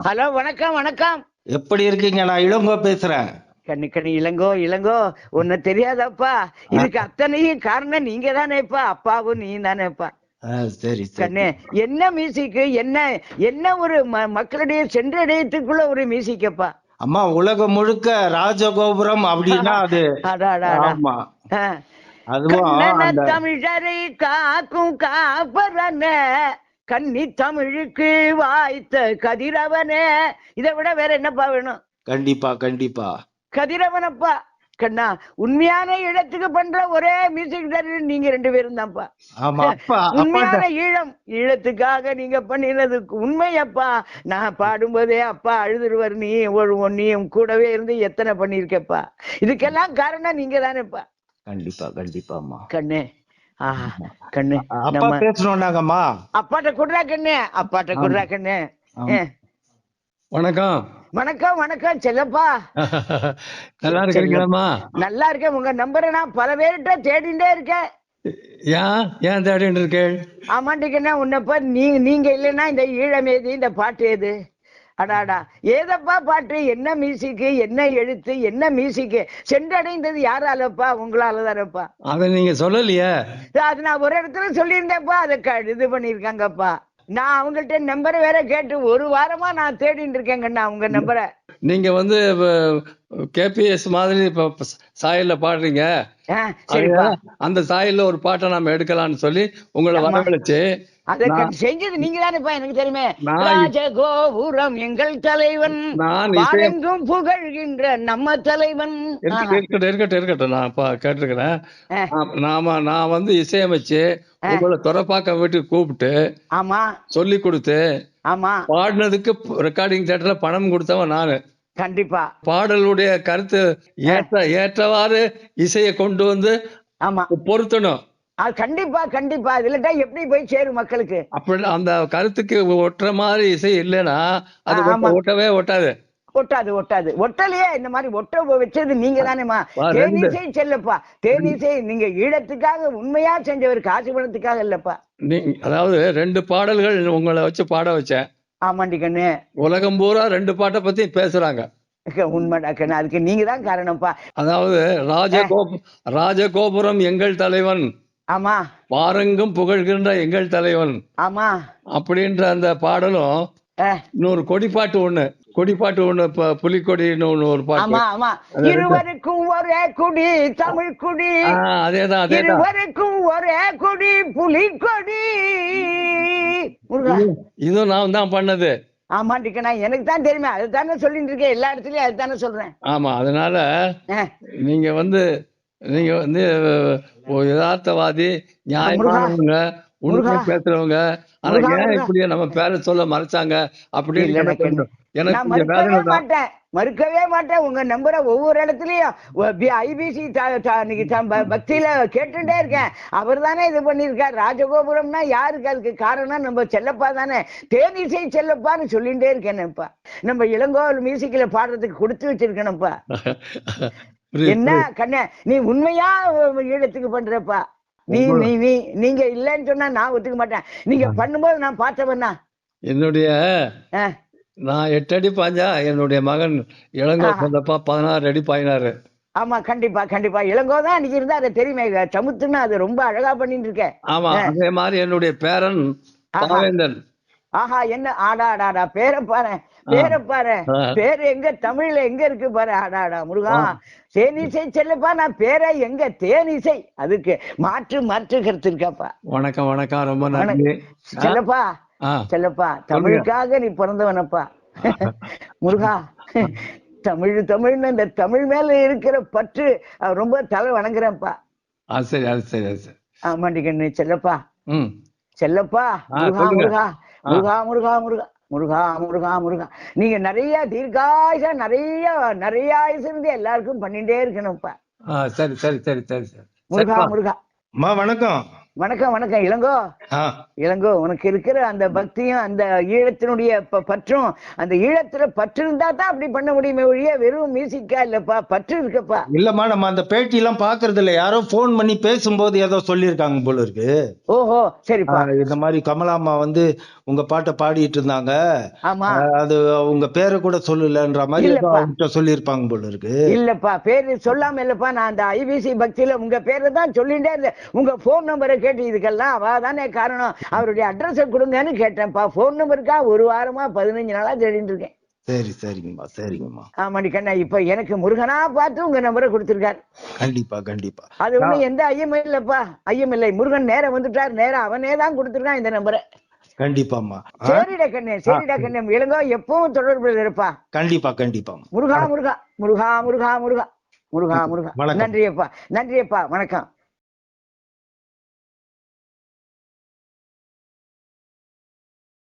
Hello வணக்கம் வணக்கம். எப்படி இருக்கீங்க நான் இளங்கோ பேசுறேன். கண்ணு கண்ணு இளங்கோ இளங்கோ. உன்னை தெரியாதப்பா. இதுக்கு அத்தனையும் காரணம் நீங்க தானேப்பா அப்பாவும் நீ தானேப்பா சரி கண்ணு என்ன மியூசிக்கு? என்ன என்ன ஒரு மக்களுடைய சென்றடையத்துக்குள்ள ஒரு மியூசிக்கப்பா? அம்மா உலகம் முழுக்க ராஜகோபுரம் அப்படின்னா அது. ஆமா. அதுவும் தமிழரை காக்கும் காப்பரன. கன்னி தமிழுக்கு வாய்த்த கதிரவனே. இதை விட வேற என்னப்பா வேணும்? கண்டிப்பா கண்டிப்பா. கதிரவனப்பா. கண்ணா உண்மையான இடத்துக்கு பண்ற ஒரே மியூசிக் டைரக்டர் நீங்க ரெண்டு பேரும் தான்ப்பா. உண்மையான ஈழம். ஈழத்துக்காக நீங்க பண்ணினது உண்மையப்பா. நான் பாடும்போதே அப்பா அழுதுருவார் நீ ஒரு நீ கூடவே இருந்து எத்தனை பண்ணிருக்கப்பா இதுக்கெல்லாம் காரணம் நீங்க தானேப்பா கண்டிப்பா கண்டிப்பா அம்மா. கண்ணு கண்ணு அப்பா பேசணும்னாங்கம்மா அப்பாட்ட குடுறா கண்ணு அப்பாட்ட குடுறா கண்ணு. வணக்கம். வணக்கம் வணக்கம் செல்லப்பா. நல்லா இருக்கிறீங்களாம்மா? நல்லா இருக்கேன். உங்க நம்பரை நான் பல பேர்கிட்ட தேடிண்டே இருக்கேன். ஏன்? ஏன் தேடிட்டு இருக்கேள்? ஆமாண்டிக்கண்ணா உன்னப்ப நீ நீங்க இல்லைன்னா இந்த ஈழம் ஏது இந்த பாட்டு ஏது அடாடா. ஏதப்பா பாட்டு? என்ன மியூசிக்கு? என்ன எழுத்து? என்ன மியூசிக்கு? சென்றடைந்தது யாராலப்பா? உங்களால தானப்பா அதை நீங்க சொல்லலையே. அது நான் ஒரு இடத்துல சொல்லியிருந்தேன்ப்பா. அதை இது பண்ணியிருக்காங்கப்பா. நான் அவங்கள்ட்ட நம்பரை வேற கேட்டு ஒரு வாரமா நான் தேடிட்டு இருக்கேங்கண்ணா உங்க நம்பரை நீங்க வந்து கேபிஎஸ் மாதிரி இப்ப சாயல்ல பாடுறீங்க. அந்த சாயல்ல ஒரு பாட்டை நாம எடுக்கலாம்னு சொல்லி உங்களை வரவழைச்சு செஞ்சது நீங்க தானேப்பா எனக்கு தெரியுமே. ராஜகோபுரம் எங்கள் தலைவன். வாழெங்கும் புகழ்கின்ற நம்ம தலைவன். இருக்கட்டும் இருக்கட்டும் இருக்கட்டும் நான் பா- கேட்டிருக்கிறேன். நாம நான் வந்து இசையமைச்சு உங்களை துறப்பாக்க வீட்டுக்கு கூப்பிட்டு ஆமா. சொல்லி கொடுத்து ஆமா. பாடினதுக்கு ரெக்கார்டிங் தேட்டர்ல பணம் கொடுத்தவன் நானு. கண்டிப்பா. பாடலுடைய கருத்து ஏற்ற ஏற்றவாறு இசையை கொண்டு வந்து ஆமா. பொருத்தணும். அது கண்டிப்பா கண்டிப்பா. இதுலட்டா எப்படி போய் சேரும் மக்களுக்கு? அப்படி அந்த கருத்துக்கு ஒட்டுற மாதிரி இசை இல்லைன்னா அது. ஒட்டவே ஒட்டாது. ஒட்டாது ஒட்டாது. ஒட்டலையே இந்த மாதிரி ஒட்ட வச்சது நீங்க தானேமா. தேனிசை செல்லப்பா. தேனிசை நீங்க ஈழத்துக்காக உண்மையா செஞ்சவர் காசு பணத்துக்காக இல்லப்பா. நீ அதாவது ரெண்டு பாடல்கள் உங்களை வச்சு பாட வச்சேன். ஆமாண்டி கண்ணு. உலகம் பூரா ரெண்டு பாட்டை பத்தி பேசுறாங்க. உண்மைடா கண்ணு. அதுக்கு நீங்க தான் காரணம்ப்பா. அதாவது ராஜகோபு ராஜகோபுரம் எங்கள் தலைவன். ஆமா. பாரங்கும் புகழ்கின்ற எங்கள் தலைவன். ஆமா. அப்படின்ற அந்த பாடலும் இன்னொரு கொடிப்பாட்டு ஒண்ணு. கொடிப்பாட்டு ஒண்ணு புலிக்கொடின்னு ஒண்ணு ஒரு பாட்டு. இருவருக்கும் ஒரே குடி தமிழ் குடி. அதேதான் அதேதான். இருவருக்கும் ஒரே கொடி புலிக்கொடி. இதுவும் நான் தான் பண்ணது. ஆமாண்டிக்கண்ணா எனக்கு தான் தெரியுமே. அதுதானே சொல்லிட்டு இருக்கேன். எல்லா இடத்துலயும் அதுதானே சொல்றேன். ஆமா அதனால நீங்க வந்து நீங்க வந்து யதார்த்தவாதி நியாயமானவங்க உண்மை முருகா. பேசுறவங்க. ஆனா ஏன் முருகா. இப்படி நம்ம பேரை சொல்ல மறைச்சாங்க? அப்படின்னு இல்ல, எனக்கு மறுக்கவே மாட்டேன். உங்க நம்பரை ஒவ்வொரு இடத்துலயும் ஐபிசி பக்தியில கேட்டுட்டே இருக்கேன். அவர் தானே இது பண்ணிருக்கார் ராஜகோபுரம்னா யாருக்கு அதுக்கு காரணம்? நம்ம செல்லப்பா தானே. தேனிசை செல்லப்பான்னு சொல்லிட்டே இருக்கேனப்பா நம்ம இளங்கோவல் மியூசிக்ல பாடுறதுக்கு கொடுத்து வச்சிருக்கணும்ப்பா என்ன கண்ணே நீ உண்மையா ஈழத்துக்கு பண்றப்பா? நீ நீ நீ நீங்க இல்லைன்னு சொன்னா நான் ஒத்துக்க மாட்டேன். நீங்க பண்ணும்போது நான் பார்த்தவன்னா என்னுடைய நான் எட்டு அடி பாஞ்சா என்னுடைய மகன் இளங்கோ ஆஹா. பதினாறு அடி பாயினாரு. ஆமா கண்டிப்பா கண்டிப்பா. இளங்கோ தான் அன்னைக்கு இருந்தா அது தெரியுமே. சமுத்துன்னு அது ரொம்ப அழகா பண்ணிட்டு இருக்க. ஆமா அதே மாதிரி என்னுடைய பேரன் ஆஹா. பாவேந்தன். ஆஹா என்ன? ஆடா ஆடாடா பேரை பாரு பேரை பாரு. ஆ. பேரு எங்க? தமிழ்ல எங்க இருக்கு பாரு? ஆடாடா முருகா. தேனிசை செல்லப்பா நான் பேரை எங்க? தேனிசை. அதுக்கு மாற்று மாற்று கருத்து இருக்காப்பா. வணக்கம் வணக்கம். ரொம்ப நன்றி. செல்லப்பா ஆ. செல்லப்பா. தமிழுக்காக நீ பிறந்தவனப்பா. முருகா தமிழ் தமிழ்னு இந்த தமிழ் மேல இருக்கிற பற்று ரொம்ப தலை வணங்குறேன்ப்பா. சரி அது சரி அது சரி. ஆமாண்டி கண்ணு செல்லப்பா. செல்லப்பா முருகா. முருகா முருகா முருகா முருகா முருகா முருகா முருகா. நீங்க நிறைய தீர்காயுசா நிறைய நிறைய ஆயுசு எல்லாருக்கும் பண்ணிட்டே இருக்கணும்ப்பா. சரி சரி சரி சரி முருகா. முருகா. வணக்கம். வணக்கம் வணக்கம் இளங்கோ. இளங்கோ உனக்கு இருக்கிற அந்த பக்தியும் அந்த ஈழத்தினுடைய பற்றும் அந்த ஈழத்துல பற்று இருந்தா தான் அப்படி பண்ண முடியுமே ஒழிய வெறும் மியூசிக்கா இல்லப்பா பற்று இருக்கப்பா. இல்லம்மா நம்ம அந்த பேட்டி எல்லாம் பாக்குறது இல்ல யாரோ ஃபோன் பண்ணி பேசும்போது ஏதோ சொல்லியிருக்காங்க போல இருக்கு. ஓஹோ சரிப்பா. இந்த மாதிரி கமலாம்மா வந்து உங்க பாட்டை பாடிட்டு இருந்தாங்க. அது உங்க பேரை கூட சொல்லலன்ற மாதிரி. அவங்ககிட்ட சொல்லியிருப்பாங்க போல இருக்கு. இல்லப்பா பேரு சொல்லாம இல்லப்பா. நான் அந்த ஐபிசி பக்தியில உங்க பேரை தான் சொல்லிட்டே இருந்தேன். உங்க போன் நம்பரை கேட்டு இதுக்கெல்லாம் அவ தானே காரணம் அவருடைய அட்ரஸை கொடுங்கன்னு கேட்டேன்ப்பா. போன் நம்பருக்கா ஒரு வாரமா பதினஞ்சு நாளா தேடிட்டு இருக்கேன். சரி சரிங்கம்மா சரிங்கம்மா. ஆமாடி கண்ணா இப்ப எனக்கு முருகனா பார்த்து உங்க நம்பரை கொடுத்திருக்காரு. கண்டிப்பா கண்டிப்பா. அது ஒண்ணு எந்த ஐயமும் இல்லப்பா. ஐயம் இல்லை. முருகன் நேரம் வந்துட்டார். நேரம் அவனே தான் கொடுத்திருக்கான் இந்த நம்பரை கண்டிப்பாம்மா. ஆ, சரிடா கண்ணே சரிடா கண்ணே. இளங்கோ எப்பவும் தொடர்புல இருப்பா. கண்டிப்பா கண்டிப்பாம்மா. முருகா முருகா. முருகா முருகா முருகா. முருகா முருகா. நன்றியப்பா. நன்றியப்பா. வணக்கம்.